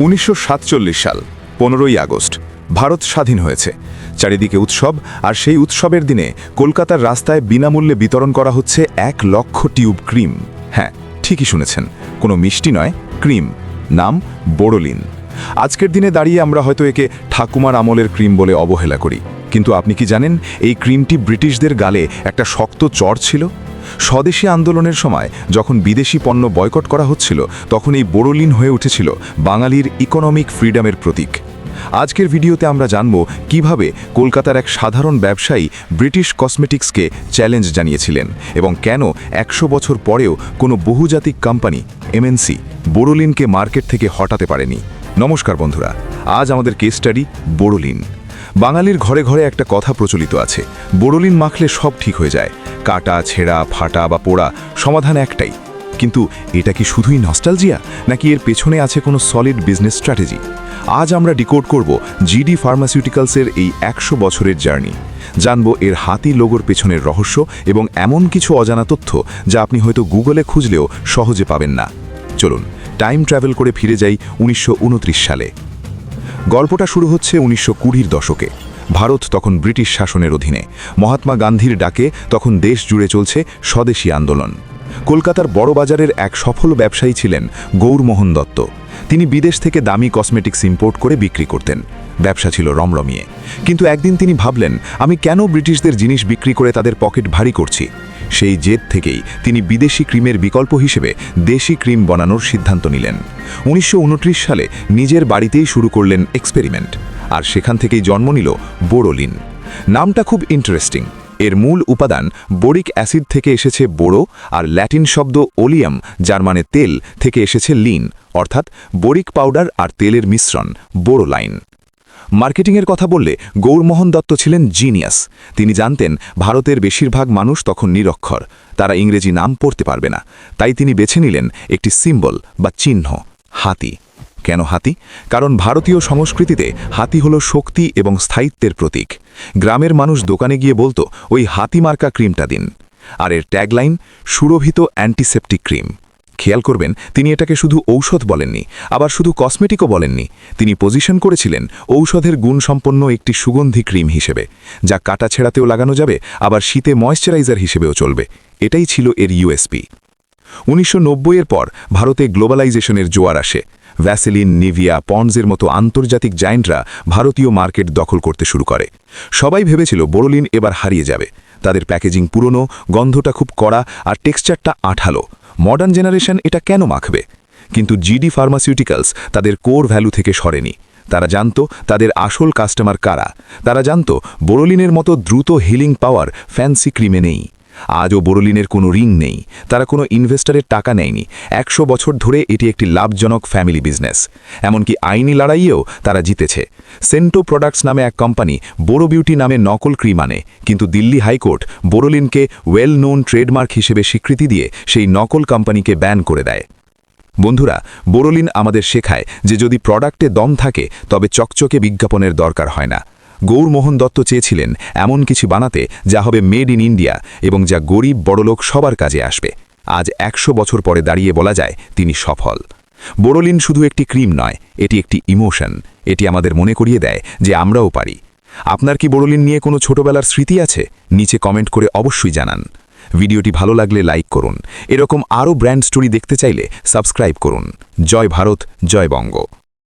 উনিশশো সাতচল্লিশ সাল, পনেরোই আগস্ট, ভারত স্বাধীন হয়েছে। চারিদিকে উৎসব আর সেই উৎসবের দিনে কলকাতার রাস্তায় বিনামূল্যে বিতরণ করা হচ্ছে এক লক্ষ টিউব ক্রিম। হ্যাঁ ঠিকই শুনেছেন, কোনো মিষ্টি নয়, ক্রিম, নাম বোরোলিন। আজকের দিনে দাঁড়িয়ে আমরা হয়তো একে ঠাকুমার আমলের ক্রিম বলে অবহেলা করি। কিন্তু আপনি কি জানেন, এই ক্রিমটি ব্রিটিশদের গালে একটা শক্ত চর ছিল? স্বদেশী আন্দোলনের সময় যখন বিদেশি পণ্য বয়কট করা হচ্ছিল, তখন এই বোরোলিন হয়ে উঠেছিল বাঙালির ইকোনমিক ফ্রিডমের প্রতীক। আজকের ভিডিওতে আমরা জানব কীভাবে কলকাতার এক সাধারণ ব্যবসায়ী ব্রিটিশ কসমেটিক্সকে চ্যালেঞ্জ জানিয়েছিলেন এবং কেন একশো বছর পরেও কোনো বহুজাতিক কোম্পানি এমএনসি বোরোলিনকে মার্কেট থেকে হটাতে পারেনি। নমস্কার বন্ধুরা, আজ আমাদের কেস স্টাডি বোরোলিন। বাঙালির ঘরে ঘরে একটা কথা প্রচলিত আছে, বোরোলিন মাখলে সব ঠিক হয়ে যায়। কাটা, ছেঁড়া, ফাটা বা পোড়া সমাধান একটাই। কিন্তু এটা কি শুধুই নস্টালজিয়া? নাকি এর পেছনে আছে কোনো সলিড বিজনেস স্ট্র্যাটেজি আজ আমরা ডিকোড করব জিডি ফার্মাসিউটিক্যালসের এই একশো বছরের জার্নি জানব এর হাতি লোগোর পেছনের রহস্য এবং এমন কিছু অজানা তথ্য যা আপনি হয়তো গুগলে খুঁজলেও সহজে পাবেন না। চলুন টাইম ট্রাভেল করে ফিরে যাই উনিশশো উনত্রিশ সালে। গল্পটা শুরু হচ্ছে উনিশশো কুড়ির দশকে। ভারত তখন ব্রিটিশ শাসনের অধীনে। মহাত্মা গান্ধীর ডাকে তখন দেশ জুড়ে চলছে স্বদেশী আন্দোলন। কলকাতার বড়বাজারের এক সফল ব্যবসায়ী ছিলেন গৌরমোহন দত্ত। তিনি বিদেশ থেকে দামি কসমেটিক্স ইম্পোর্ট করে বিক্রি করতেন। ব্যবসা ছিল রমরমিয়ে। কিন্তু একদিন তিনি ভাবলেন, আমি কেন ব্রিটিশদের জিনিস বিক্রি করে তাদের পকেট ভারী করছি? সেই জেদ থেকেই তিনি বিদেশি ক্রিমের বিকল্প হিসেবে দেশি ক্রিম বানানোর সিদ্ধান্ত নিলেন। উনিশশো উনত্রিশ সালে নিজের বাড়িতেই শুরু করলেন এক্সপেরিমেন্ট। আর সেখান থেকেই জন্ম নিল বোরোলিন। নামটা খুব ইন্টারেস্টিং এর মূল উপাদান বোরিক অ্যাসিড থেকে এসেছে বোরো আর ল্যাটিন শব্দ ওলিয়াম, যার মানে তেল, থেকে এসেছে লিন, অর্থাৎ বোরিক পাউডার আর তেলের মিশ্রণ, বোরোলাইন। মার্কেটিংয়ের কথা বললে গৌরমোহন দত্ত ছিলেন জিনিয়াস। তিনি জানতেন, ভারতের বেশিরভাগ মানুষ তখন নিরক্ষর, তারা ইংরেজি নাম পড়তে পারবে না। তাই তিনি বেছে নিলেন একটি সিম্বল বা চিহ্ন, হাতি। কেন হাতি? কারণ ভারতীয় সংস্কৃতিতে হাতি হল শক্তি এবং স্থায়িত্বের প্রতীক। গ্রামের মানুষ দোকানে গিয়ে বলতো, ওই হাতি মার্কা ক্রিমটা দিন। আর এর ট্যাগলাইন, সুরভিত অ্যান্টিসেপটিক ক্রিম। খেয়াল করবেন, তিনি এটাকে শুধু ঔষধ বলেননি, আবার শুধু কসমেটিকও বলেননি। তিনি পজিশন করেছিলেন ঔষধের গুণসম্পন্ন একটি সুগন্ধি ক্রিম হিসেবে, যা কাটা ছেঁড়াতেও লাগানো যাবে, আবার শীতে ময়শ্চারাইজার হিসেবেও চলবে। এটাই ছিল এর ইউএসপি উনিশশো এর পর ভারতে গ্লোবালাইজেশনের জোয়ার আসে। ভ্যাসেলিন, নিভিয়া, পন্ডসের মতো আন্তর্জাতিক জায়েন্টরা ভারতীয় মার্কেট দখল করতে শুরু করে। সবাই ভেবেছিল বোরোলিন এবার হারিয়ে যাবে। তাদের প্যাকেজিং পুরনো, গন্ধটা খুব কড়া আর টেক্সচারটা আঠালো। মডার্ন জেনারেশন এটা কেন মাখবে? কিন্তু জিডি ফার্মাসিউটিক্যালস তাদের কোর ভ্যালু থেকে সরেনি। তারা জানত তাদের আসল কাস্টমার কারা। তারা জানত বোরোলিনের মতো দ্রুত হিলিং পাওয়ার ফ্যান্সি ক্রিমে নেই। আজও বোরোলিনের কোনো ঋণ নেই। তারা কোনো ইনভেস্টরের টাকা নেয়নি। একশো বছর ধরে এটি একটি লাভজনক ফ্যামিলি বিজনেস। এমনকি আইনি লড়াইয়েও তারা জিতেছে। সেন্টো প্রোডাক্টস নামে এক কোম্পানি বোরো বিউটি নামে নকল ক্রিম আনে। কিন্তু দিল্লি হাইকোর্ট বোরোলিনকে ওয়েল নোন ট্রেডমার্ক হিসেবে স্বীকৃতি দিয়ে সেই নকল কোম্পানিকে ব্যান করে দেয়। বন্ধুরা বোরোলিন আমাদের শেখায় যে যদি প্রোডাক্টে দম থাকে, তবে চকচকে বিজ্ঞাপনের দরকার হয় না। গৌরমোহন দত্ত চেয়েছিলেন এমন কিছু বানাতে যা হবে মেড ইন ইন্ডিয়া এবং যা গরিব বড়লোক সবার কাজে আসবে। আজ একশো বছর পরে দাঁড়িয়ে বলা যায় তিনি সফল। বোরোলিন শুধু একটি ক্রিম নয়, এটি একটি ইমোশন। এটি আমাদের মনে করিয়ে দেয় যে আমরাও পারি। আপনার কি বোরোলিন নিয়ে কোনো ছোটবেলার স্মৃতি আছে? নিচে কমেন্ট করে অবশ্যই জানান। ভিডিওটি ভালো লাগলে লাইক করুন। এরকম আরও ব্র্যান্ড স্টোরি দেখতে চাইলে সাবস্ক্রাইব করুন। জয় ভারত, জয় বঙ্গ।